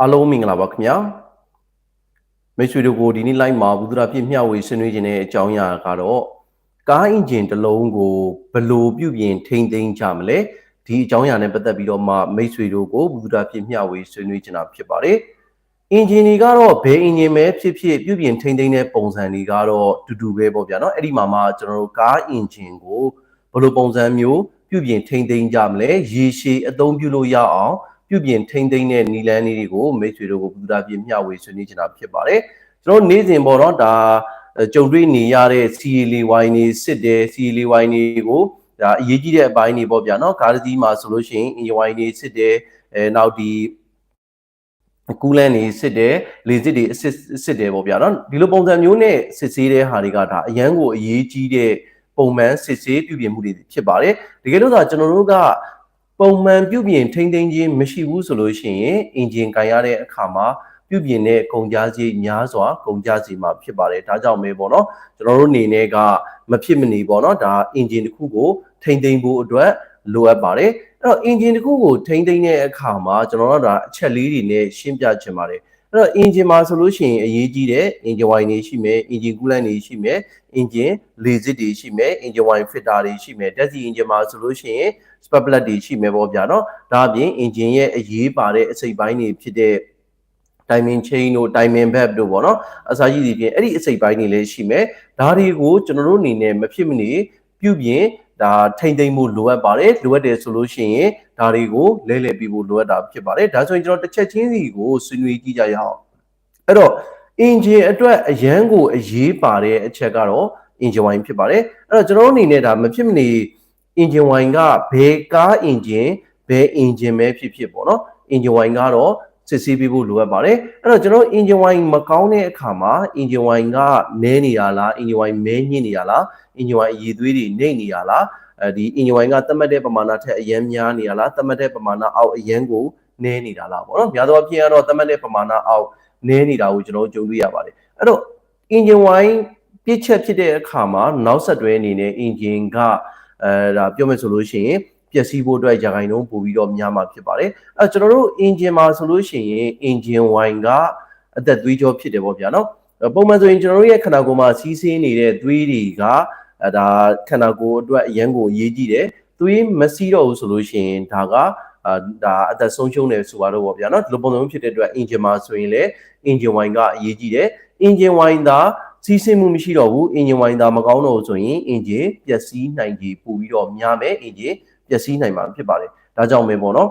အားလုံးမင်္ဂလာပါခင်ဗျာမိတ်ဆွေတို့ကိုဒီနေ့ live မှာဘူးဒရာပြည့်မျှဝေဆွေးနွေးခြင်းတဲ့အကြောင်းအရာကတော့ကားအင်ဂျင်တစ်လုံးကိုဘယ်လိုပြုပြင်ထိန်းသိမ်းကြမလဲဒီအကြောင်းအရာနဲ့ပတ်သက်ပြီးတော့မှမိတ်ဆွေတို့ကိုဘူးဒရာပြည့်မျှဝေဆွေးနွေးခြင်းတာဖြစ်ပါတယ်အင်ဂျင်တွေကတော့ဘယ်အင်ဂျင်ပဲဖြစ်ဖြစ်ပြုပြင်ထိန်းသိမ်းတဲ့ပုံစံတွေကတော့တူတူပဲပေါ့ဗျာเนาะအဲ့ဒီမှာမှကျွန်တော်တို့ကားအင်ဂျင်ကိုဘယ်လိုပုံစံမျိုးပြုပြင်ထိန်းသိမ်းကြမလဲရေရှည်အသုံးပြုလို့ရအောင် ပြုပြင်ထိန်းသိမ်းတဲ့နီလန်းလေးတွေကိုမိတ်ဆွေတို့ကိုပူတာပြမျှဝေဆွေးနွေးချင်တာဖြစ်ပါတယ်ကျွန်တော်နေ့စဉ်ပေါ့နော်ဒါကြုံတွေ့နေရတဲ့ CA ဝိုင်းနေစစ်တယ် CA ဝိုင်းတွေကိုဒါအရေးကြီးတဲ့အပိုင်းတွေပေါ့ဗျာနော်ကားတစ်စီးမှာဆိုလို့ရှိရင်အင်ဝိုင်းနေစစ်တယ်အဲနောက်ဒီကူလန်နေစစ်တယ်လေစစ်တွေအစစ်စစ်တယ်ပေါ့ဗျာနော်ဒီလိုပုံစံမျိုးနဲ့စစ်ဆေးတဲ့ဟာတွေကဒါအရန်ကိုအရေးကြီးတဲ့ပုံမှန်စစ်ဆေးပြုပြင်မှုတွေဖြစ်ပါတယ်တကယ်လို့သာကျွန်တော်တို့က ပုံမှန်ပြုပြင်ထိန်းသိမ်းခြင်းမရှိဘူးဆိုလို့ရှိရင်အင်ဂျင်ကန်ရတဲ့အခါမှာပြုပြင်တဲ့ကုန်ကြစည်များစွာကုန်ကြစည်မှာဖြစ်ပါတယ်ဒါကြောင့်ပဲပေါ့နော်ကျွန်တော်တို့အနေနဲ့ကမဖြစ်မနေပေါ့နော်ဒါအင်ဂျင်တစ်ခုကိုထိန်းသိမ်းဖို့အတွက်လိုအပ်ပါတယ်အဲ့တော့အင်ဂျင်တစ်ခုကိုထိန်းသိမ်းတဲ့အခါမှာကျွန်တော်တို့ဒါအချက်လေးတွေနဲ့ရှင်းပြချင်ပါတယ်အဲ့တော့ engine မှာဆိုလို့ရှိရင်အရေးကြီးတဲ့ engine wine တွေရှိမယ် engine coolant တွေရှိမယ် engine လေစစ်တွေရှိမယ် engine wine filter တွေရှိမယ် DASI engine မှာဆိုလို့ရှိရင် spark plug တွေရှိမယ်ပေါ့ဗျာเนาะဒါအပြင် engine ရဲ့အရေးပါတဲ့အစိတ်ပိုင်းတွေဖြစ်တဲ့ timing chain တို့ timing valve တို့ပေါ့နော်အစားကြီးစီဖြင့်အဲ့ဒီအစိတ်ပိုင်းတွေလည်းရှိမယ်ဒါတွေကိုကျွန်တော်တို့အနေနဲ့မဖြစ်မနေပြုပြင်ဒါထိမ့်သိမ့်မှုလိုအပ်ပါတယ်လိုအပ်တယ်ဆိုလို့ရှိရင်ဒါတွေကိုလဲလှယ်ပြီးဖို့လိုအပ်တာဖြစ်ပါတယ်ဒါဆိုရင်ကျွန်တော်တစ်ချက်ချင်းစီကိုဆွေးနွေးကြည့်ကြရအောင်အဲ့တော့ engine အတွက်အရန်ကိုအရေးပါတဲ့အချက်ကတော့ engine wine ဖြစ်ပါတယ်အဲ့တော့ကျွန်တော်တို့အနေနဲ့ဒါမဖြစ်မနေ engine wine ကဘယ်ကား engine ဘယ် engine ပဲဖြစ်ဖြစ်ပေါ့နော် engine wine ကတော့စစ်ဆေးပေးဖို့လိုအပ်ပါတယ်အဲ့တော့ကျွန်တော် engine wine မကောင်းတဲ့အခါမှာ engine wine ကနဲနေရလား engine wine မဲညစ်နေရလား engine wine အရည်သွေးတွေနှိမ့်နေရလားအဲဒီ engine wine ကသတ်မှတ်တဲ့ပမာဏထက်အရင်များနေရလားသတ်မှတ်တဲ့ပမာဏအောက်အရင်ကိုနည်းနေတာလားပေါ့နော်များသောအားဖြင့်ကတော့သတ်မှတ်တဲ့ပမာဏအောက်နည်းနေတာကိုကျွန်တော်ကြုံတွေ့ရပါတယ်အဲ့တော့ engine wine ပြည့်ချက်ဖြစ်တဲ့အခါမှာနောက်ဆက်တွဲအနေနဲ့ engine က အဲဒါပြောမယ်ဆိုလို့ရှိရင်ပျက်စီးဖို့အတွက်ရာခိုင်နှုန်းပို့ပြီးတော့များမှာဖြစ်ပါတယ်အဲကျွန်တော်တို့ engine မှာဆိုလို့ရှိရင် engine wine ကအသက်သွေးကြောဖြစ်တယ်ပေါ့ဗျာနော်ပုံမှန်ဆိုရင်ကျွန်တော်တို့ရဲ့ခန္ဓာကိုယ်မှာစီးဆင်းနေတဲ့သွေးတွေကအဲဒါခန္ဓာကိုယ်အတွက်အရန်ကိုအရေးကြီးတယ်သွေးမစီးတော့ဘူးဆိုလို့ရှိရင်ဒါကအာဒါအသက်ဆုံးရှုံးတယ်ဆိုတော့ပေါ့ဗျာနော်ဒီလိုပုံစံမျိုးဖြစ်တဲ့အတွက် engine မှာဆိုရင်လည်း engine wine ကအရေးကြီးတယ် engine wine သာ စီးဆင်းမှုမရှိတော့ဘူး engine wine သာမကောင်းတော့ဘူးဆိုရင် engine ပျက်စီးနိုင်ခြေပိုပြီးတော့များမယ် engine ပျက်စီးနိုင်မှာဖြစ်ပါတယ်ဒါကြောင့်ပဲပေါ့နော်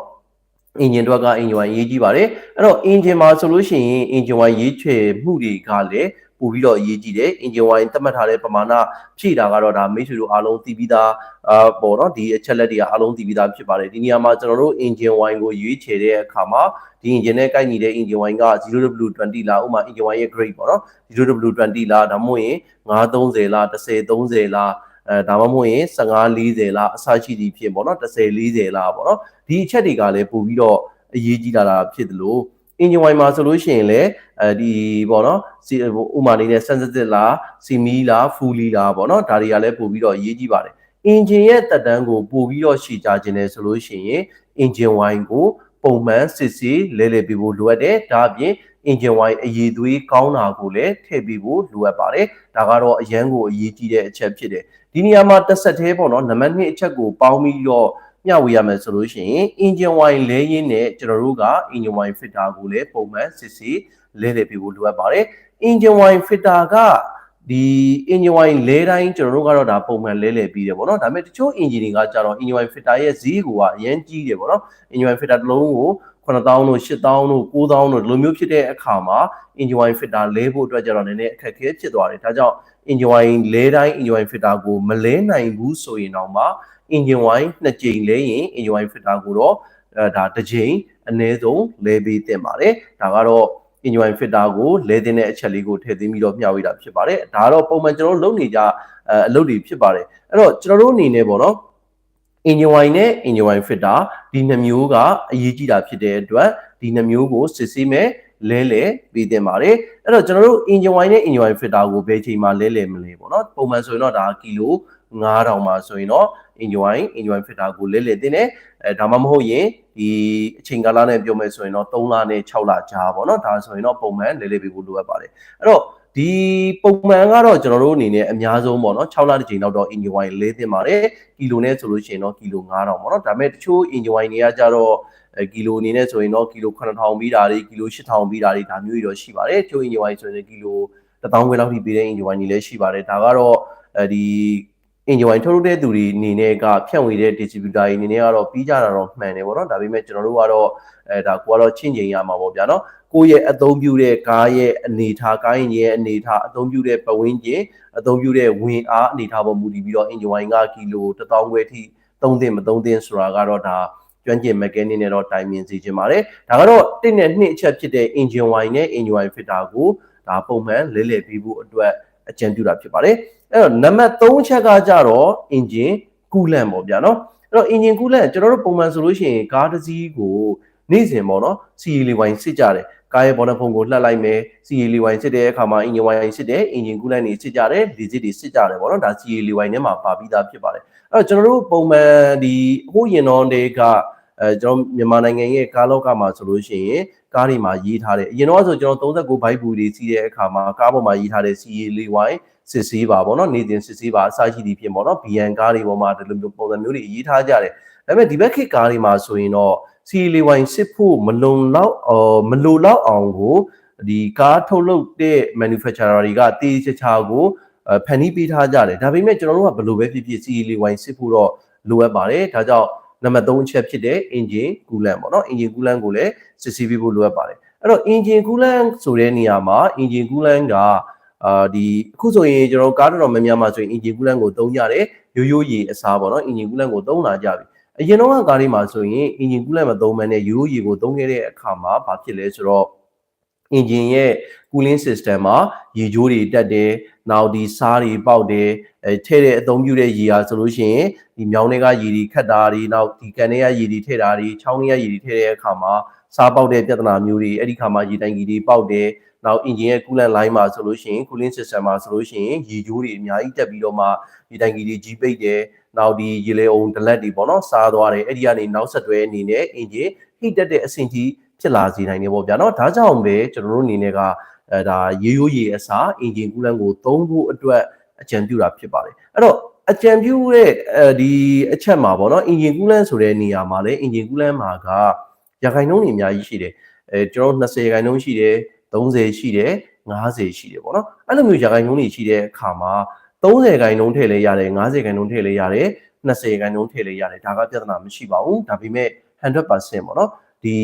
အင်ဂျင်တော့ကအင်ဂျင်ဝိုင်ရေးကြည့်ပါတယ်အဲ့တော့အင်ဂျင်မှာဆိုလို့ရှိရင်အင်ဂျင်ဝိုင်ရေးချွေမှုတွေကလည်း ပို့ပြီးတော့အရေးကြီးတယ်အင်ဂျင်ဝိုင်သတ်မှတ်ထားတဲ့ပမာဏဖြည့်တာကတော့ဒါမိတ်ဆွေတို့အားလုံးသိပြီးသားအာပေါ့နော်ဒီအချက်လက်တွေကအားလုံးသိပြီးသားဖြစ်ပါတယ်ဒီနေရာမှာကျွန်တော်တို့အင်ဂျင်ဝိုင်ကိုရွေးချယ်တဲ့အခါမှာဒီအင်ဂျင်နဲ့ကိုက်ညီတဲ့အင်ဂျင်ဝိုင်က 0W20 လားဥမာအင်ဂျင်ဝိုင်ရဲ့ grade ပေါ့နော် 0W20 လားဒါမှမဟုတ်ရင်930လား1030လားအဲဒါမှမဟုတ်ရင်15 40လားအစရှိသည်ဖြစ်ပေါ့နော်30 40လားပေါ့နော်ဒီအချက်တွေကလည်းပို့ပြီးတော့အရေးကြီးလာတာဖြစ်တယ်လို့ အင်ဂျင်ဝိုင်မှာဆိုလို့ရှိရင်လည်းအဲဒီပေါ့နော်စီဥမာနေနဲ့ sensitive လားစီမီလားဖူလီလားပေါ့နော်ဒါတွေကလည်းပို့ပြီးတော့အရေးကြီးပါတယ်အင်ဂျင်ရဲ့တက်တန်းကိုပို့ပြီးတော့ရှည်ကြခြင်းတယ်ဆိုလို့ရှိရင်အင်ဂျင်ဝိုင်ကိုပုံမှန်စစ်ဆေးလဲလှယ်ပေးဖို့လိုအပ်တယ်ဒါအပြင် engine wine အရေးသွေးကောင်းတာကိုလည်းထည့်ပေးဖို့လိုအပ်ပါတယ်ဒါကတော့အရန်ကိုအရေးကြီးတဲ့အချက်ဖြစ်တယ်ဒီနေရာမှာတစ်ဆက်သေးပေါ့နော်နံပါတ်2အချက်ကိုပေါင်းပြီးတော့ မျှဝေရမယ်ဆိုလို့ရှိရင် engine wine လဲရင်းနဲ့ကျွန်တော်တို့က engine wine filter ကိုလည်းပုံမှန်စစ်ဆေးလဲလှယ်ပေးဖို့လိုအပ်ပါတယ် engine wine filter ကဒီ engine wine လဲတိုင်းကျွန်တော်တို့ကတော့ဒါပုံမှန်လဲလှယ်ပြီးတယ်ပေါ့နော်ဒါပေမဲ့တချို့ engine တွေကကြတော့ engine wine filter ရဲ့ဈေးကအရန်ကြီးတယ်ပေါ့နော် engine wine filter တစ်လုံးကို9000တို့8000တို့9000တို့ဒီလိုမျိုးဖြစ်တဲ့အခါမှာ engine wine filter လဲဖို့အတွက်ကြတော့နည်းနည်းအခက်အခဲဖြစ်သွားတယ်ဒါကြောင့် engine wine လဲတိုင်း engine wine filter ကိုမလဲနိုင်ဘူးဆိုရင်တော့မှ engine wine နှစ်ကြိမ်လဲရင် engine wine filter ကိုတော့အဲဒါတစ်ကြိမ်အနည်းဆုံးလဲပေးတင်ပါတယ်ဒါကတော့ engine wine filter ကိုလဲတင်တဲ့အချက်လေးကိုထည့်သွင်းပြီးတော့မျှဝေတာဖြစ်ပါတယ်ဒါကတော့ပုံမှန်ကျွန်တော်တို့လုပ်နေကြအလုပ်တွေဖြစ်ပါတယ်အဲ့တော့ကျွန်တော်တို့အနေနဲ့ပေါ့နော် engine wine နဲ့ engine wine filter ဒီနှမျိုးကအရေးကြီးတာဖြစ်တဲ့အတွက်ဒီနှမျိုးကိုစစ်ဆေးမဲ့ လဲလဲပေးတင်ပါတယ်အဲ့တော့ကျွန်တော်တို့ engine wine နဲ့ engine wine filter ကိုဘယ်ချိန်မှလဲလဲမလဲပေါ့နော်ပုံမှန်ဆိုရင်တော့ဒါကီလို9000မှာဆိုရင်တော့ engine wine engine wine filter ကိုလဲလှယ်တင်တယ်အဲဒါမှမဟုတ်ရင်ဒီအချိန်ကာလနဲ့ပြောမယ်ဆိုရင်တော့3လနဲ့6လကြာပေါ့နော်ဒါဆိုရင်တော့ပုံမှန်လဲလှယ်ပေးဖို့လိုအပ်ပါတယ်အဲ့တော့ဒီပုံမှန်ကတော့ကျွန်တော်တို့အနေနဲ့အများဆုံးပေါ့နော်6လတစ်ချိန်လောက်တော့ engine wine လဲတင်ပါတယ်ကီလိုနဲ့ဆိုလို့ရှိရင်တော့ကီလို9000ပေါ့နော်ဒါပေမဲ့တချို့ engine wine တွေကကြတော့ အဲကီလိုအနေနဲ့ဆိုရင်တော့ကီလို9000ပြီးတာတွေကီလို8000ပြီးတာတွေဒါမျိုးတွေတော့ရှိပါတယ်ချို့ engine wine ဆိုရင်ကီလို1000ခွဲလောက်ထိပေးတဲ့ engine wine တွေလည်းရှိပါတယ်ဒါကတော့အဲဒီ engine wine ထုတ်လုပ်တဲ့သူတွေအနေနဲ့ကဖြန့်ဝေတဲ့ distributor တွေအနေနဲ့ကတော့ပြီးကြတာတော့မှန်တယ်ပေါ့နော်ဒါပေမဲ့ကျွန်တော်တို့ကတော့အဲဒါကိုကတော့ချင့်ချိန်ရမှာပေါ့ဗျာနော်ကိုယ့်ရဲ့အသုံးပြုတဲ့ကားရဲ့အနေထားကားရင်ရဲ့အနေထားအသုံးပြုတဲ့ပဝင်းကျင်အသုံးပြုတဲ့ဝင်အားအနေထားပေါ်မူတည်ပြီးတော့ engine wine ကကီလို1000ခွဲထိသုံးသင့်မသုံးသင့်ဆိုတာကတော့ဒါ ကျွမ်းကျင် mechanic နဲ့တော့တိုင်ပင်စီခြင်းပါတယ်ဒါကတော့တစ်နဲ့နှစ်အချက်ဖြစ်တဲ့ engine wine နဲ့ engine wine filter ကိုဒါပုံမှန်လဲလှယ်ပြီးဖို့အတွက်အကြံပြုတာဖြစ်ပါတယ်အဲ့တော့နံပါတ်3ချက်ကကြတော့ engine coolant ပေါ့ဗျာနော်အဲ့တော့ engine coolant ကျွန်တော်တို့ပုံမှန်ဆိုလို့ရှိရင်ကားတစ်စီးကိုနေ့စဉ်ပေါ့နော် CA လေးဝိုင်းစစ်ကြတယ်ကားရဲ့ဘောနဖုံကိုလှက်လိုက်မယ် CA လေးဝိုင်းစစ်တဲ့အခါမှာ engine wine စစ်တယ် engine coolant တွေစစ်ကြတယ်လေစစ်တွေစစ်ကြတယ်ပေါ့နော်ဒါ CA လေးဝိုင်းထဲမှာပါပြီးသားဖြစ်ပါတယ်အဲ့တော့ကျွန်တော်တို့ပုံမှန်ဒီဟိုးရင်တော်တွေက အဲကျွန်တော်မြန်မာနိုင်ငံရဲ့ကားလောကမှာဆိုလို့ရှိရင်ကားတွေမှာရေးထားတယ်အရင်တော့ဆိုကျွန်တော်39ဘိုက်ဘူးတွေစီးတဲ့အခါမှာကားပေါ်မှာရေးထားတဲ့ CA လေးဝိုင်းစစ်ဆေးပါပေါ့နော်နေတင်စစ်ဆေးပါအစရှိသည်ဖြစ်ပေါ့နော် BN ကားတွေပေါ်မှာဒီလိုမျိုးပုံစံမျိုးတွေရေးထားကြတယ်ဒါပေမဲ့ဒီဘက်ခေတ်ကားတွေမှာဆိုရင်တော့ CA လေးဝိုင်းစစ်ဖို့မလုံလောက်အော်မလိုလောက်အောင်ကိုဒီကားထုတ်လုပ်တဲ့ manufacturer တွေကတေးချာချာကိုဖန်တီးပေးထားကြတယ်ဒါပေမဲ့ကျွန်တော်တို့ကဘယ်လိုပဲဖြစ်ဖြစ် CA လေးဝိုင်းစစ်ဖို့တော့လိုအပ်ပါတယ်ဒါကြောင့် နံပါတ်3အချက်ဖြစ်တဲ့ engine coolant ပေါ့နော် engine coolant ကိုလည်းစစ်ဆေးပေးဖို့လိုအပ်ပါတယ်အဲ့တော့ engine coolant ဆိုတဲ့နေရာမှာ engine coolant ကအာဒီအခုဆိုရင်ကျွန်တော်ကားတော်တော်များများမှာဆိုရင် engine coolant ကိုသုံးကြတယ်ရိုးရိုးရေအစားပေါ့နော် engine coolant ကိုသုံးလာကြပြီအရင်တော့ကားလေးမှာဆိုရင် engine coolant မသုံးမနဲ့ရိုးရိုးရေကိုသုံးခဲ့တဲ့အခါမှာဘာဖြစ်လဲဆိုတော့ engine ရဲ့ cooling system မှာရေကြိုးတွေတက်တယ်နောက်ဒီစားတွေပေါက်တယ်အဲထဲ့တဲ့အသုံးပြုတဲ့ရေအားဆိုလို့ရှိရင်ဒီမြောင်းတွေကရေတွေခတ်တာတွေနောက်ဒီကန်တွေကရေတွေထည့်တာတွေချောင်းတွေကရေတွေထည့်တဲ့အခါမှာစားပေါက်တဲ့ပြဿနာမျိုးတွေအဲ့ဒီခါမှာရေတိုင်ကြီးတွေပေါက်တယ်နောက် engine ရဲ့ coolant line မှာဆိုလို့ရှိရင် cooling system မှာဆိုလို့ရှိရင်ရေကြိုးတွေအများကြီးတက်ပြီးတော့မှဒီတိုင်ကြီးတွေကြီးပိတ်တယ်နောက်ဒီရေလေအုံဒလက်တွေပေါ့နော်စားသွားတယ်အဲ့ဒီကနေနောက်ဆက်တွဲအနေနဲ့ engine heat တက်တဲ့အဆင့်ကြီး ဖြစ်လာစေနိုင်တယ်ပေါ့ဗျာเนาะဒါကြောင့်ပဲကျွန်တော်တို့အနေနဲ့ကအဲဒါရေရိုးရေအစား engine coolant ကိုသုံးဖို့အတွက်အကြံပြုတာဖြစ်ပါတယ်အဲ့တော့အကြံပြုတဲ့အဲဒီအချက်မှာပေါ့နော် engine coolant ဆိုတဲ့နေရာမှာလည်း engine coolant မှာကရခိုင်နှုန်းတွေအများကြီးရှိတယ်အဲကျွန်တော်20ရခိုင်နှုန်းရှိတယ်30ရှိတယ်50ရှိတယ်ပေါ့နော်အဲ့လိုမျိုးရခိုင်နှုန်းတွေရှိတဲ့အခါမှာ30ခိုင်နှုန်းထည့်လဲရတယ်50ခိုင်နှုန်းထည့်လဲရတယ်20ခိုင်နှုန်းထည့်လဲရတယ်ဒါကပြဿနာမရှိပါဘူးဒါပေမဲ့100%ပေါ့နော် ဒီ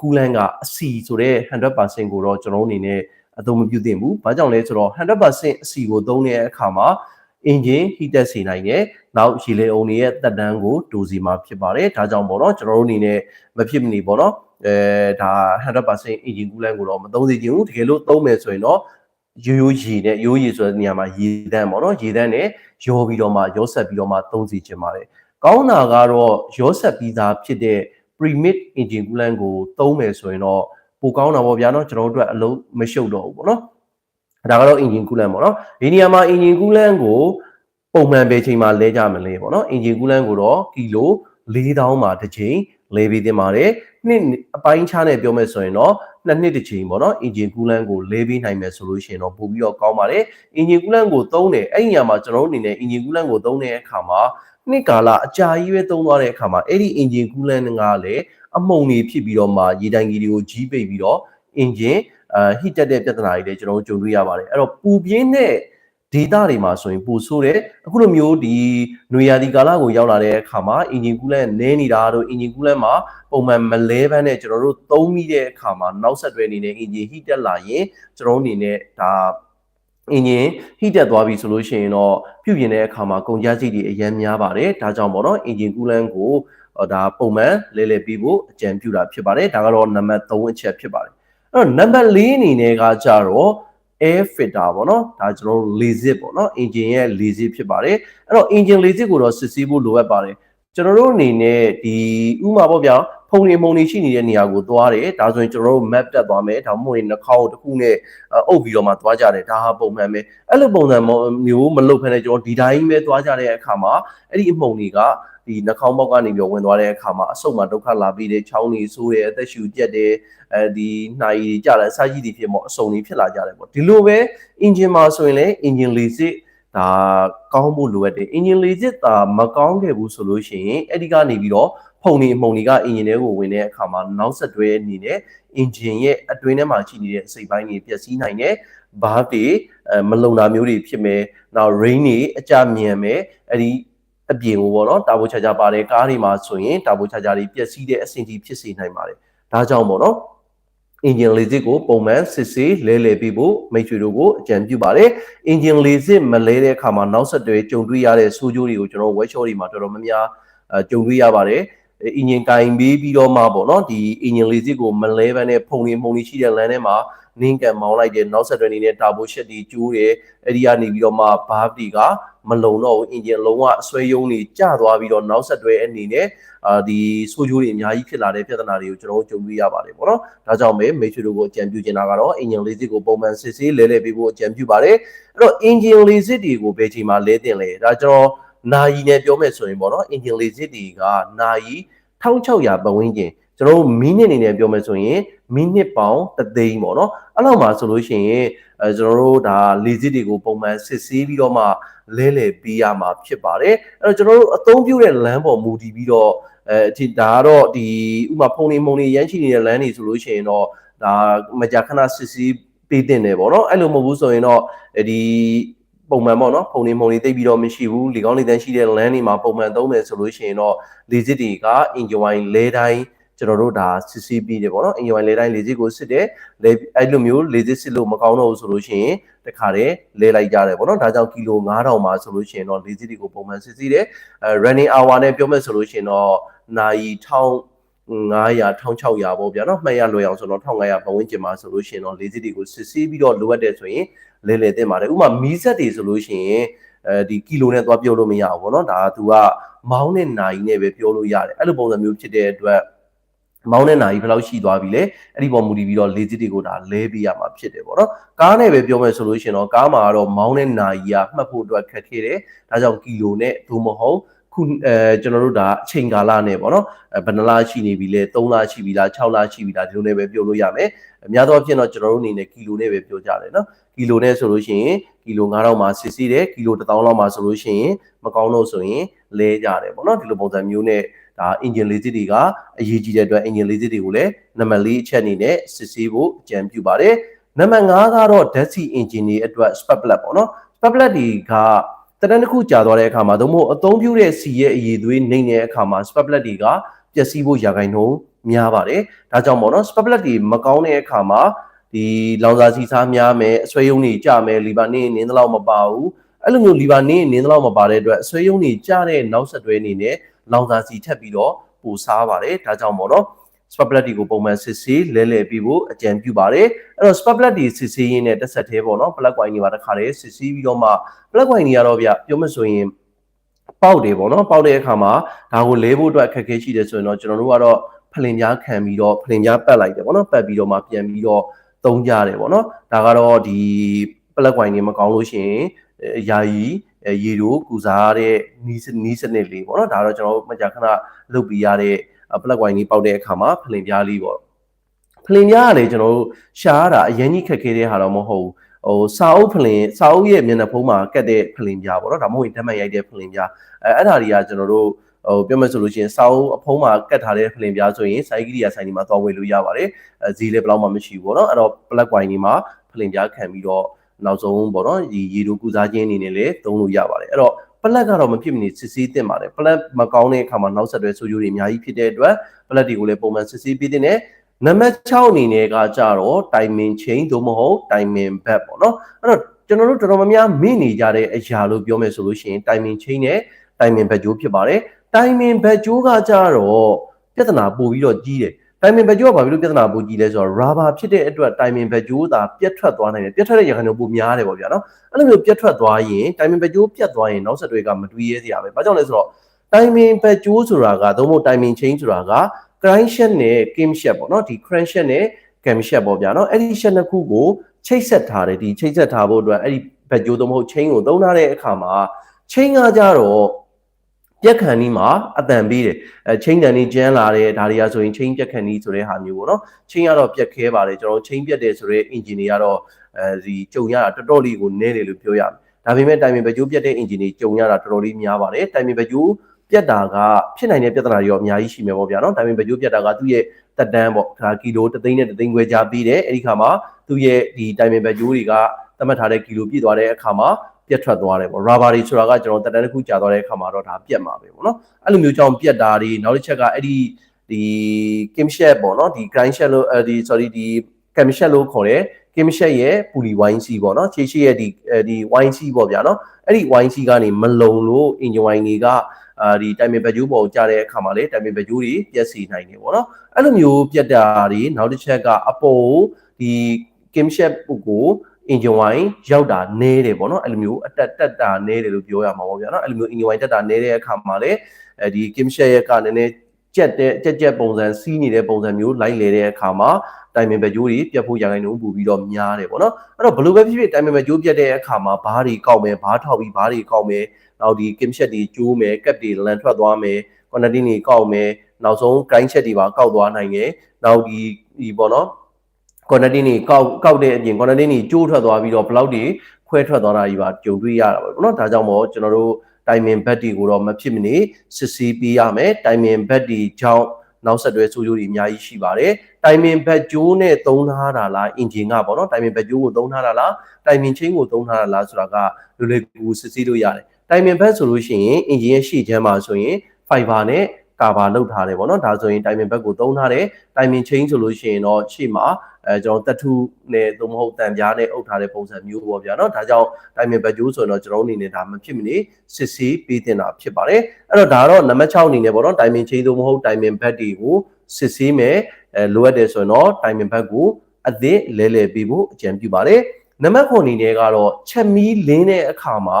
ကူလန်ကအစီဆိုတဲ့100%ကိုတော့ကျွန်တော်အနေနဲ့အသုံးမပြုသင့်ဘူး။ဘာကြောင့်လဲဆိုတော့100%အစီကိုသုံးတဲ့အခါမှာ engine heat တက်စေနိုင်တယ်။နောက်ရေလေအုံတွေရဲ့တက်တန်းကိုတိုးစီမှာဖြစ်ပါတယ်။ဒါကြောင့်ပေါ့နော်ကျွန်တော်တို့အနေနဲ့မဖြစ်မနေပေါ့နော်အဲဒါ100% engine coolant ကိုတော့မသုံးစေချင်ဘူး။တကယ်လို့သုံးမယ်ဆိုရင်တော့ရိုးရိုးရေနဲ့ရိုးရေဆိုတဲ့နေရာမှာရေတန်းပေါ့နော်ရေတန်းနဲ့ရောပြီးတော့မှရောဆက်ပြီးတော့မှသုံးစီချင်ပါတယ်။ကောင်းတာကတော့ရောဆက်ပြီးသားဖြစ်တဲ့ premix engine coolant ကိုသုံးမယ်ဆိုရင်တော့ပိုကောင်းတာပေါ့ဗျာနော်ကျွန်တော်တို့အတွက်အလုံးမရှုပ်တော့ဘူးပေါ့နော်ဒါကတော့ engine coolant ပေါ့နော်ဒီနေရာမှာ engine coolant ကိုပုံမှန်ပဲချိန်မှာလဲကြမလဲပေါ့နော် engine coolant ကိုတော့ကီလို4000မှာတစ်ချိန် လဲပေးတင်ပါတယ်နှစ်အပိုင်းခြားနဲ့ပြောမယ်ဆိုရင်တော့နှစ်နှစ်တစ်ချိန်ပေါ့နော် engine coolant ကိုလဲပေးနိုင်မယ်ဆိုလို့ရှိရင်တော့ပိုပြီးတော့ကောင်းပါတယ် engine coolant ကိုသုံးတယ်အဲ့ဒီနေရာမှာကျွန်တော်တို့အနေနဲ့ engine coolant ကိုသုံးတဲ့အခါမှာနှစ်ကာလအကြာကြီးပဲသုံးသွားတဲ့အခါမှာအဲ့ဒီ engine coolant ကလည်းအမှုန်တွေဖြစ်ပြီးတော့မှရေတိုင်ကြီးတွေကိုကြီးပိတ်ပြီးတော့ engine အာ heat တက်တဲ့ပြဿနာတွေလည်းကျွန်တော်တို့ကြုံတွေ့ရပါတယ်အဲ့တော့ပူပြင်းတဲ့ data တွေမှာဆိုရင်ပိုဆိုးတယ်အခုလိုမျိုးဒီနွေရာသီကာလကိုရောက်လာတဲ့အခါမှာ engine coolant နည်းနေတာတို့ engine coolant မှာပုံမှန်မလဲပန်းနဲ့ကျွန်တော်တို့သုံးမိတဲ့အခါမှာနောက်ဆက်တွဲအနေနဲ့ engine heat တက်လာရင်ကျွန်တော်တို့အနေနဲ့ဒါအင်ဂျင်ဟိတက်သွားပြီဆိုလို့ရှိရင်တော့ပြုပြင်တဲ့အခါမှာကုန်ကျစရိတ်တွေအများများပါတယ်ဒါကြောင့်ပေါ့နော်အင်ဂျင်ကူလန်ကိုဒါပုံမှန်လဲလဲပြီးဖို့အကြံပြုတာဖြစ်ပါတယ်ဒါကတော့နံပါတ်3အချက်ဖြစ်ပါတယ်အဲ့တော့နံပါတ်4အနေနဲ့ကကြတော့ air filter ပေါ့နော်ဒါကျွန်တော်တို့ lazy ပေါ့နော် engine ရဲ့ lazy ဖြစ်ပါတယ်အဲ့တော့ engine lazy ကိုတော့စစ်ဆေးဖို့လိုအပ်ပါတယ်ကျွန်တော်တို့အနေနဲ့ဒီဥမာပေါ့ဗျာ ဖုန်နေမုံနေရှိနေတဲ့နေရာကိုသွားတယ်ဒါဆိုရင်ကျွန်တော်တို့ map တက်သွားမယ်ဒါမှမဟုတ်ရင်နှာခေါင်းတစ်ခုနဲ့အုပ်ပြီးတော့မှသွားကြတယ်ဒါဟာပုံမှန်ပဲအဲ့လိုပုံစံမျိုးမလုပ်ဖ ೇನೆ ကျွန်တော်ဒီတိုင်းပဲသွားကြတဲ့အခါမှာအဲ့ဒီအမှုံတွေကဒီနှာခေါင်းပေါက်ကနေပြီးဝင်သွားတဲ့အခါမှာအဆုတ်မှာဒုက္ခလာပြီးတယ်ချောင်းတွေဆိုးတယ်အသက်ရှူကျက်တယ်အဲဒီနှာရည်ကြတယ်အစာကြီးတွေဖြစ်ပေါ့အစုံတွေဖြစ်လာကြတယ်ပေါ့ဒီလိုပဲ engine မှာဆိုရင်လည်း engine လေးစစ်ဒါကောင်းဖို့လိုအပ်တယ် engine လေးစစ်တာမကောင်းခဲ့ဘူးဆိုလို့ရှိရင်အဲ့ဒီကနေပြီးတော့ ဖုန်နေမှုန်တွေက engine တွေကိုဝင်တဲ့အခါမှာနောက်ဆက်တွဲအနေနဲ့ engine ရဲ့အတွင်းထဲမှာရှိနေတဲ့အစိတ်ပိုင်းတွေပျက်စီးနိုင်တယ်ဘားတွေမလုံတာမျိုးတွေဖြစ်မယ်နောက် rain တွေအကြမြန်မယ်အဲ့ဒီအပြင်ကိုပေါ့နော်တာဘိုချာချာပါတယ်ကားတွေမှာဆိုရင်တာဘိုချာချာတွေပျက်စီးတဲ့အဆင့်ကြီးဖြစ်စေနိုင်ပါတယ်ဒါကြောင့်ပေါ့နော်အင်ဂျင်လေစစ်ကိုပုံမှန်စစ်ဆေးလဲလှယ်ပြီးဖို့မိတ်ဆွေတို့ကိုအကြံပြုပါတယ်အင်ဂျင်လေစစ်မလဲတဲ့အခါမှာနောက်ဆက်တွဲကြုံတွေ့ရတဲ့ဆိုးကျိုးတွေကိုကျွန်တော် workshop တွေမှာတော်တော်များများကြုံတွေ့ရပါတယ် အင်ဂျင်ကင်ပြီးပြီးတော့မှပေါ့နော်ဒီအင်ဂျင်လေစစ်ကိုမလဲဘဲနဲ့ဖုန်နေမှုန်နေရှိတဲ့လမ်းထဲမှာနင်းကန်မောင်းလိုက်တယ်နောက်ဆက်တွဲအနေနဲ့တာဘိုရှက်တီကျိုးတယ်အဲ့ဒီကနေပြီးတော့မှဘားပတီကမလုံတော့ဘူးအင်ဂျင်လုံးဝအဆွဲယုံတွေကျသွားပြီးတော့နောက်ဆက်တွဲအနေနဲ့အာဒီဆိုးကျိုးတွေအများကြီးဖြစ်လာတဲ့ပြဿနာတွေကိုကျွန်တော်တို့ကြုံတွေ့ရပါတယ်ပေါ့နော်ဒါကြောင့်ပဲမိတ်ဆွေတို့ကိုအကြံပြုချင်တာကတော့အင်ဂျင်လေးစစ်ကိုပုံမှန်စစ်ဆေးလဲလှယ်ပေးဖို့အကြံပြုပါတယ်အဲ့တော့အင်ဂျင်လေးစစ်တွေကိုဘယ်ချိန်မှာလဲတင်လဲဒါကျွန်တော် နာယီနဲ့ပြောမယ်ဆိုရင်ပေါ့နော်အင်ဂျင်လေးစစ်တွေကနာယီ1600ပတ်ဝန်းကျင်ကျွန်တော်တို့မိနစ်အနေနဲ့ပြောမယ်ဆိုရင်မိနစ်ပေါင်းတသိန်းပေါ့နော်အဲ့လောက်မှာဆိုလို့ရှိရင်အဲကျွန်တော်တို့ဒါလေစစ်တွေကိုပုံမှန်စစ်ဆေးပြီးတော့မှလဲလှယ်ပေးရမှာဖြစ်ပါတယ်အဲ့တော့ကျွန်တော်တို့အသုံးပြုတဲ့လမ်းပေါ်မူတည်ပြီးတော့အဲဒီဒါကတော့ဒီဥမာဖုန်နေမုံနေရမ်းရှိနေတဲ့လမ်းတွေဆိုလို့ရှိရင်တော့ဒါမကြာခဏစစ်ဆေးပေးတင်တယ်ပေါ့နော်အဲ့လိုမဟုတ်ဘူးဆိုရင်တော့ဒီ ပုံမှန်ပေါ့နော်ဖုန်နေမုံနေတိတ်ပြီးတော့မရှိဘူးလေကောင်းလေတန်းရှိတဲ့လမ်းတွေမှာပုံမှန်သုံးမယ်ဆိုလို့ရှိရင်တော့လေစစ်တွေက enjoy လဲတိုင်းကျွန်တော်တို့ဒါစစ်ဆေးပြီးတယ်ပေါ့နော်အင်ဂျင်လေတိုင်းလေစစ်ကိုစစ်တယ်လေအဲ့လိုမျိုးလေစစ်စစ်လို့မကောင်းတော့ဘူးဆိုလို့ရှိရင်တခါတည်းလဲလိုက်ကြတယ်ပေါ့နော်ဒါကြောင့်ကီလို9000မှာဆိုလို့ရှိရင်တော့လေစစ်တွေကိုပုံမှန်စစ်ဆေးတယ်အဲ running hour နဲ့ပြောမယ်ဆိုလို့ရှိရင်တော့နာရီ1000 900 1600ပေါ့ဗျာနော်မှတ်ရလွယ်အောင်ဆိုတော့1500ပတ်ဝန်းကျင်မှာဆိုလို့ရှိရင်တော့လေးစစ်တွေကိုစစ်ဆေးပြီးတော့လိုအပ်တယ်ဆိုရင် လဲလဲတင်ပါတယ်ဥပမာမီးဆက်တွေဆိုလို့ရှိရင်အဲဒီကီလိုနဲ့သွားပြောလို့မရဘူးပေါ့နော်ဒါကသူကမောင်းနဲ့နာရီနဲ့ပဲပြောလို့ရတယ်အဲ့လိုပုံစံမျိုးဖြစ်တဲ့အတွက်မောင်းတဲ့နာကြီးဘယ်လောက်ရှိသွားပြီလဲအဲ့ဒီပေါ်မူတည်ပြီးတော့လေစစ်တွေကိုဒါလဲပေးရမှာဖြစ်တယ်ပေါ့နော်ကားနဲ့ပဲပြောမယ်ဆိုလို့ရှိရင်တော့ကားမှာကတော့မောင်းတဲ့နာကြီးကမှတ်ဖို့အတွက်ခက်ခဲတယ်ဒါကြောင့်ကီလိုနဲ့သို့မဟုတ် ခုအဲကျွန်တော်တို့ဒါအချိန်ကာလနဲ့ပေါ့နော်ဘယ်နှလရှိနေပြီလဲ3လရှိပြီလား6လရှိပြီလားဒီလိုနဲ့ပဲပြောလို့ရမယ်အများသောအားဖြင့်တော့ကျွန်တော်တို့အနေနဲ့ကီလိုနဲ့ပဲပြောကြတယ်နော်ကီလိုနဲ့ဆိုလို့ရှိရင်ကီလို9000မှာစစ်စစ်တယ်ကီလို1000လောက်မှာဆိုလို့ရှိရင်မကောင်းတော့ဆိုရင်လဲကြတယ်ပေါ့နော်ဒီလိုပုံစံမျိုးနဲ့ဒါ engine လေးစစ်တွေကအရေးကြီးတဲ့အတွက် engine လေးစစ်တွေကိုလည်းနံပါတ်၄အချက်အနေနဲ့စစ်ဆေးဖို့အကြံပြုပါတယ်နံပါတ်5ကတော့ DESI engine တွေအတွက် spark plug ပေါ့နော် spark plug တွေက တရန်တစ်ခုကြာသွားတဲ့အခါမှာသို့မဟုတ်အသုံးပြုတဲ့စီရဲ့အည်သွေးနှိမ့်တဲ့အခါမှာ spark plug တွေကပျက်စီးဖို့ရာခိုင်နှုန်းများပါတယ်ဒါကြောင့်ပေါ့နော် spark plug တွေမကောင်းတဲ့အခါမှာဒီလောင်စာစီစားများမယ်အဆွဲယုံတွေကြမယ်လီဘာနေနင်းသလောက်မပါဘူးအဲ့လိုမျိုးလီဘာနေနင်းသလောက်မပါတဲ့အတွက်အဆွဲယုံတွေကြတဲ့နောက်ဆက်တွဲအနေနဲ့လောင်စာစီထပ်ပြီးတော့ပိုစားပါတယ်ဒါကြောင့်ပေါ့နော် spability ကိုပုံမှန်စစ်ဆေးလဲလှယ်ပြီးဖို့အကြံပြုပါတယ်အဲ့တော့ spability စစ်ဆေးရင်းနဲ့တက်ဆက်သေးပေါ့နော် plug wine တွေပါတခါတည်းစစ်ဆေးပြီးတော့မှ plug wine တွေကတော့ဗျပြောမဆိုရင်ပေါက်တယ်ပေါ့နော်ပေါက်တဲ့အခါမှာဒါကိုလဲဖို့အတွက်အခက်အခဲရှိတယ်ဆိုရင်တော့ကျွန်တော်တို့ကတော့ဖလင်ပြားခံပြီးတော့ဖလင်ပြားပတ်လိုက်တယ်ပေါ့နော်ပတ်ပြီးတော့မှပြန်ပြီးတော့သုံးကြတယ်ပေါ့နော်ဒါကတော့ဒီ plug wine တွေမကောင်းလို့ရှိရင်ယာယီရေတို့ကုစားတဲ့နီးနီးစနစ်လေးပေါ့နော်ဒါတော့ကျွန်တော်တို့မကြာခဏလုပ်ပြရတဲ့ plug wine ကြီးပေါက်တဲ့အခါမှာဖလင်ပြားလေးပေါ့ဖလင်ပြားကလည်းကျွန်တော်တို့ရှားတာအရင်ကြီးခက်ခဲတဲ့ဟာတော့မဟုတ်ဘူးဟိုစာအုပ်ဖလင်စာအုပ်ရဲ့မျက်နှာဖုံးမှာကတ်တဲ့ဖလင်ပြားပေါ့နော်ဒါမှမဟုတ်ဓာတ်မှန်ရိုက်တဲ့ဖလင်ပြားအဲအဲ့ဒါတွေကကျွန်တော်တို့ဟိုပြောမယ်ဆိုလို့ရှိရင်စာအုပ်အဖုံးမှာကတ်ထားတဲ့ဖလင်ပြားဆိုရင်စိုက်ကီရီယာဆိုင်ဒီမှာသွားဝယ်လို့ရပါတယ်အဲဈေးလည်းဘယ်လောက်မှမရှိဘူးပေါ့နော်အဲ့တော့ plug wine ဒီမှာဖလင်ပြားခံပြီးတော့နောက်ဆုံးပေါ့နော်ဒီရေတို့ကုစားခြင်းအနေနဲ့လည်းသုံးလို့ရပါတယ်အဲ့တော့ ပလက်ကတော့မဖြစ်မနေစစ်ဆေးသင့်ပါတယ်ပလက်မကောင်းတဲ့အခါမှာနောက်ဆက်တွဲဆိုးကျိုးတွေအများကြီးဖြစ်တဲ့အတွက်ပလက်တွေကိုလည်းပုံမှန်စစ်ဆေးပေးတဲ့နံပါတ်6အနေနဲ့ကကြတော့ timing chain သို့မဟုတ် timing back ပေါ့နော်အဲ့တော့ကျွန်တော်တို့တော်တော်များများမိနေကြတဲ့အရာလို့ပြောမယ်ဆိုလို့ရှိရင် timing chain နဲ့ timing back ကြိုးဖြစ်ပါတယ် timing back ကြိုးကကြတော့ပြဿနာပို့ပြီးတော့ကြီးတယ် တိုင်မင်ဘက်ကျိုးကဘာဖြစ်လို့ပြဿနာပိုကြီးလဲဆိုတော့ rubber ဖြစ်တဲ့အတွက်တိုင်မင်ဘက်ကျိုးသာပြတ်ထွက်သွားနိုင်တယ်ပြတ်ထွက်တဲ့ရခိုင်နှုန်းပိုများတယ်ပေါ့ဗျာနော်အဲ့လိုမျိုးပြတ်ထွက်သွားရင်တိုင်မင်ဘက်ကျိုးပြတ်သွားရင်နောက်ဆက်တွဲကမတွေးရဲစရာပဲဘာကြောင့်လဲဆိုတော့တိုင်မင်ဘက်ကျိုးဆိုတာကသို့မဟုတ်တိုင်မင် chain ဆိုတာက crankshaft နဲ့ camshaft ပေါ့နော်ဒီ crankshaft နဲ့ camshaft ပေါ့ဗျာနော်အဲ့ဒီ shaft နှစ်ခုကိုချိတ်ဆက်ထားတယ်ဒီချိတ်ဆက်ထားဖို့အတွက်အဲ့ဒီဘက်ကျိုးသုံးဖို့ chain ကိုသုံးထားတဲ့အခါမှာ chain ကကြတော့ ပြက်ခဏီမှာအတန်ပေးတယ်အဲ chain တန်ကြီးကျန်းလာတယ်ဒါတွေကဆိုရင် chain ပြက်ခဏီဆိုတဲ့ဟာမျိုးပေါ့နော် chain ကတော့ပြက်ခဲပါတယ်ကျွန်တော် chain ပြက်တယ်ဆိုတော့ engine တွေကတော့အဲဒီကြုံရတာတော်တော်လေးကိုနည်းတယ်လို့ပြောရမယ်ဒါပေမဲ့တိုင်ပင်ဘက်ကျိုးပြက်တဲ့ engine တွေကြုံရတာတော်တော်လေးများပါတယ်တိုင်ပင်ဘက်ကျိုးပြက်တာကဖြစ်နိုင်တဲ့ပြဿနာတွေရောအများကြီးရှိမယ်ပေါ့ဗျာနော်တိုင်ပင်ဘက်ကျိုးပြက်တာကသူ့ရဲ့တက်တန်းပေါ့ဒါကီလို3သိန်းနဲ့3သိန်းခွဲကြားပြီးတယ်အဲ့ဒီခါမှာသူ့ရဲ့ဒီတိုင်ပင်ဘက်ကျိုးတွေကသတ်မှတ်ထားတဲ့ကီလိုပြည့်သွားတဲ့အခါမှာ ပြတ်ထွက်သွားတယ်ပေါ့ rubber တွေဆိုတာကကျွန်တော်တက်တန်းတစ်ခုကြာသွားတဲ့အခါမှာတော့ဒါပြတ်မှာပဲပေါ့နော်အဲ့လိုမျိုးကြောင့်ပြတ်တာတွေနောက်တစ်ချက်ကအဲ့ဒီဒီ kim shed ပေါ့နော်ဒီ grind shed လို့အဲဒီ sorry ဒီ cam shed လို့ခေါ်တယ် kim shed ရဲ့ pulley wine c ပေါ့နော်ခြေရှိရဲ့ဒီဒီ wine c ပေါ့ဗျာနော်အဲ့ဒီ wine c ကနေမလုံလို့ engine wine တွေကအာဒီတိုင်ပင်ဘက်ကျိုးပေါ်ကြားတဲ့အခါမှာလေတိုင်ပင်ဘက်ကျိုးတွေပြက်စီနိုင်တယ်ပေါ့နော်အဲ့လိုမျိုးပြက်တာတွေနောက်တစ်ချက်ကအပေါ်ဒီ kim shed ကို engine wine ရောက်တာနည်းတယ်ပေါ့နော်အဲ့လိုမျိုးအတက်တက်တာနည်းတယ်လို့ပြောရမှာပေါ့ဗျာနော်အဲ့လိုမျိုး engine wine တက်တာနည်းတဲ့အခါမှာလေအဲဒီ kim shed ရဲ့ကနည်းနည်းကြက်တဲ့ကြက်ကြက်ပုံစံစီးနေတဲ့ပုံစံမျိုးလိုက်လေတဲ့အခါမှာတိုင်ပင်ပဲကြိုးတွေပြတ်ဖို့ရခိုင်နှုန်းပူပြီးတော့များတယ်ပေါ့နော်အဲ့တော့ဘလို့ပဲဖြစ်ဖြစ်တိုင်ပင်ပဲကြိုးပြတ်တဲ့အခါမှာဘားတွေကောက်မယ်ဘားထောက်ပြီးဘားတွေကောက်မယ်နောက်ဒီ kim shed တွေကျိုးမယ်ကပ်တွေလန်ထွက်သွားမယ် quantity တွေကောက်မယ်နောက်ဆုံး grind set တွေပါကောက်သွားနိုင်တယ်နောက်ဒီဒီပေါ့နော် quantity တွေကောက်ကောက်တဲ့အပြင် quantity တွေကျိုးထွက်သွားပြီးတော့ block တွေခွဲထွက်သွားတာကြီးပါကြုံတွေ့ရတာပေါ့နော်ဒါကြောင့်မို့ကျွန်တော်တို့တိုင်မင်ဘက်တွေကိုတော့မဖြစ်မနေစစ်ဆေးပေးရမယ်တိုင်မင်ဘက်တွေကြောင့်နောက်ဆက်တွဲဆိုးကျိုးတွေအများကြီးရှိပါတယ်တိုင်မင်ဘက်ကျိုးနဲ့သုံးထားတာလားအင်ဂျင်ကပေါ့နော်တိုင်မင်ဘက်ကျိုးကိုသုံးထားတာလားတိုင်မင်ချင်းကိုသုံးထားတာလားဆိုတာကလွယ်လွယ်ကူကူစစ်ဆေးလို့ရတယ်တိုင်မင်ဘက်ဆိုလို့ရှိရင်အင်ဂျင်ရဲ့ရှေ့ချမ်းမှာဆိုရင် fiber နဲ့ကာဘာလောက်ထားတယ်ပေါ့နော်ဒါဆိုရင်တိုင်မင်ဘက်ကိုသုံးထားတယ်တိုင်မင်ချင်းဆိုလို့ရှိရင်တော့ရှေ့မှာ အဲကျွန်တော်တထုနဲ့သို့မဟုတ်တန်ပြားနဲ့အုပ်ထားတဲ့ပုံစံမျိုးပေါ့ဗျာနော်ဒါကြောင့်တိုင်ပင်ဘက်ကျိုးဆိုရင်တော့ကျွန်တော်အနေနဲ့ဒါမဖြစ်မနေစစ်ဆေးပေးတင်တာဖြစ်ပါတယ်အဲ့တော့ဒါတော့နံပါတ်6အနေနဲ့ပေါ့နော်တိုင်ပင်ချင်းသို့မဟုတ်တိုင်ပင်ဘက်တွေကိုစစ်ဆေးမယ်အဲလိုအပ်တယ်ဆိုရင်တော့တိုင်ပင်ဘက်ကိုအသစ်လဲလဲပေးဖို့အကြံပြုပါတယ်နံပါတ်9အနေနဲ့ကတော့ချက်မီးလင်းတဲ့အခါမှာ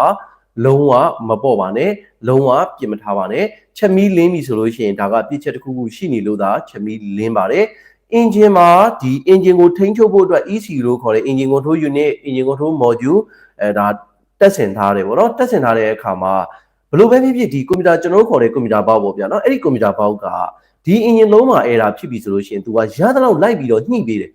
လုံးဝမပေါ့ပါနဲ့လုံးဝပြင်မထားပါနဲ့ချက်မီးလင်းပြီဆိုလို့ရှိရင်ဒါကပြည့်ချက်တစ်ခုခုရှိနေလို့သာချက်မီးလင်းပါတယ် engine မှာဒီ engine ကိုထိန်းချုပ်ဖို့အတွက် EC လို့ခေါ်တဲ့ engine control unit engine control module အဲဒါတက်ဆင်ထားတယ်ပေါ့နော်တက်ဆင်ထားတဲ့အခါမှာဘလို့ပဲဖြစ်ဖြစ်ဒီကွန်ပျူတာကျွန်တော်တို့ခေါ်တဲ့ကွန်ပျူတာဘောက်ပေါ့ဗျာနော်အဲ့ဒီကွန်ပျူတာဘောက်ကဒီ engine လုံးမှာ error ဖြစ်ပြီဆိုလို့ရှိရင် तू ကရသလောက်လိုက်ပြီးတော့ညှိပေးတယ်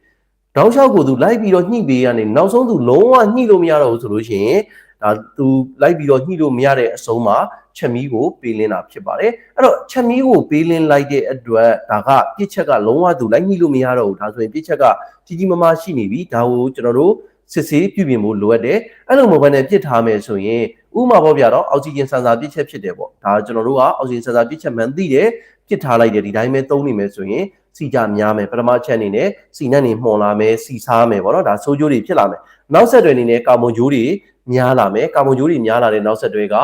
တောက်လျှောက်ကို तू လိုက်ပြီးတော့ညှိပေးရနေနောက်ဆုံး तू လုံးဝညှိလို့မရတော့ဘူးဆိုလို့ရှိရင် ဒါ तू လိုက်ပြီးတော့ညှိလို့မရတဲ့အဆုံးမှာချက်မီးကိုပေးလင်းတာဖြစ်ပါတယ်အဲ့တော့ချက်မီးကိုပေးလင်းလိုက်တဲ့အတွက်ဒါကပြစ်ချက်ကလုံးဝသူလိုက်ညှိလို့မရတော့ဘူးဒါဆိုရင်ပြစ်ချက်ကကြီးကြီးမားမားရှိနေပြီဒါကိုကျွန်တော်တို့စစ်ဆေးပြုပြင်ဖို့လိုအပ်တယ်အဲ့လိုမဟုတ်ဘဲနဲ့ပြစ်ထားမယ်ဆိုရင်ဥမာပေါ့ဗျာတော့အောက်ဆီဂျင်ဆန်ဆာပြစ်ချက်ဖြစ်တယ်ပေါ့ဒါကျွန်တော်တို့ကအောက်ဆီဂျင်ဆန်ဆာပြစ်ချက်မှန်သိတယ်ပြစ်ထားလိုက်တယ်ဒီတိုင်းပဲသုံးနေမယ်ဆိုရင်စီကြများမယ်ပထမချက်အနေနဲ့စီနဲ့နေမှုန်လာမယ်စီစားမယ်ပေါ့နော်ဒါဆိုးကျိုးတွေဖြစ်လာမယ်နောက်ဆက်တွဲအနေနဲ့ကာဗွန်ဂျိုးတွေ များလာမယ်ကာဗွန်ဂျိုးတွေများလာတဲ့နောက်ဆက်တွဲက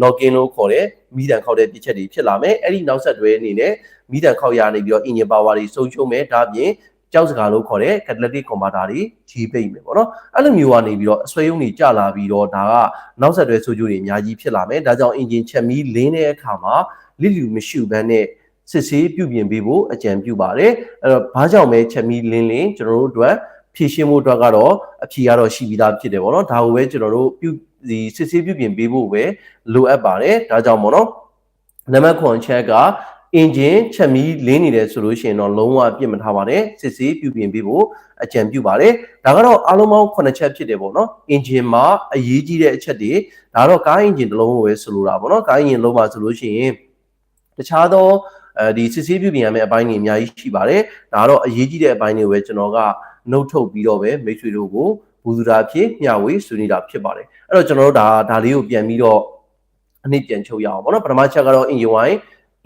knocking လို့ခေါ်တဲ့မိတန်ခောက်တဲ့ပြစ်ချက်တွေဖြစ်လာမယ်အဲ့ဒီနောက်ဆက်တွဲအနေနဲ့မိတန်ခောက်ရနေပြီးတော့ engine power တွေဆုံးရှုံးမယ်ဒါပြင်ကြောက်စကားလို့ခေါ်တဲ့ catalytic converter တွေကြီးပိတ်မယ်ပေါ့နော်အဲ့လိုမျိုးကနေပြီးတော့အဆွဲရုံးတွေကျလာပြီးတော့ဒါကနောက်ဆက်တွဲဆိုးကျိုးတွေအများကြီးဖြစ်လာမယ်ဒါကြောင့် engine ချက်မီးလင်းတဲ့အခါမှာလစ်လျူမရှိဘဲနဲ့စစ်ဆေးပြုပြင်ပေးဖို့အကြံပြုပါတယ်အဲ့တော့ဘာကြောင့်ပဲချက်မီးလင်းလင်းကျွန်တော်တို့အတွက် ဖြည့်ရှင်းဖို့အတွက်ကတော့အဖြေကတော့ရှိပြီးသားဖြစ်တယ်ပေါ့နော်ဒါကိုပဲကျွန်တော်တို့ပြုဒီစစ်ဆေးပြုပြင်ပေးဖို့ပဲလိုအပ်ပါတယ်ဒါကြောင့်ပေါ့နော်နံပါတ်9ချက်က engine ချက်မီးလင်းနေတယ်ဆိုလို့ရှိရင်တော့လုံးဝပြစ်မထားပါနဲ့စစ်ဆေးပြုပြင်ပေးဖို့အကြံပြုပါတယ်ဒါကတော့အားလုံးပေါင်း9ချက်ဖြစ်တယ်ပေါ့နော် engine မှာအရေးကြီးတဲ့အချက်တွေဒါတော့ကား engine တစ်လုံးကိုပဲဆိုလိုတာပေါ့နော်ကား engine လုံးပါဆိုလို့ရှိရင်တခြားသောအဲဒီစစ်ဆေးပြုပြင်ရမယ့်အပိုင်းတွေအများကြီးရှိပါတယ်ဒါကတော့အရေးကြီးတဲ့အပိုင်းတွေပဲကျွန်တော်က နှုတ်ထုတ်ပြီးတော့ပဲမိတ်ဆွေတို့ကိုဘူဇူတာဖြစ်မျှဝေဆွေးနွေးတာဖြစ်ပါတယ်အဲ့တော့ကျွန်တော်တို့ဒါဒါလေးကိုပြန်ပြီးတော့အနည်းပြန်ချုပ်ရအောင်ပေါ့နော်ပထမချက်ကတော့ engine wine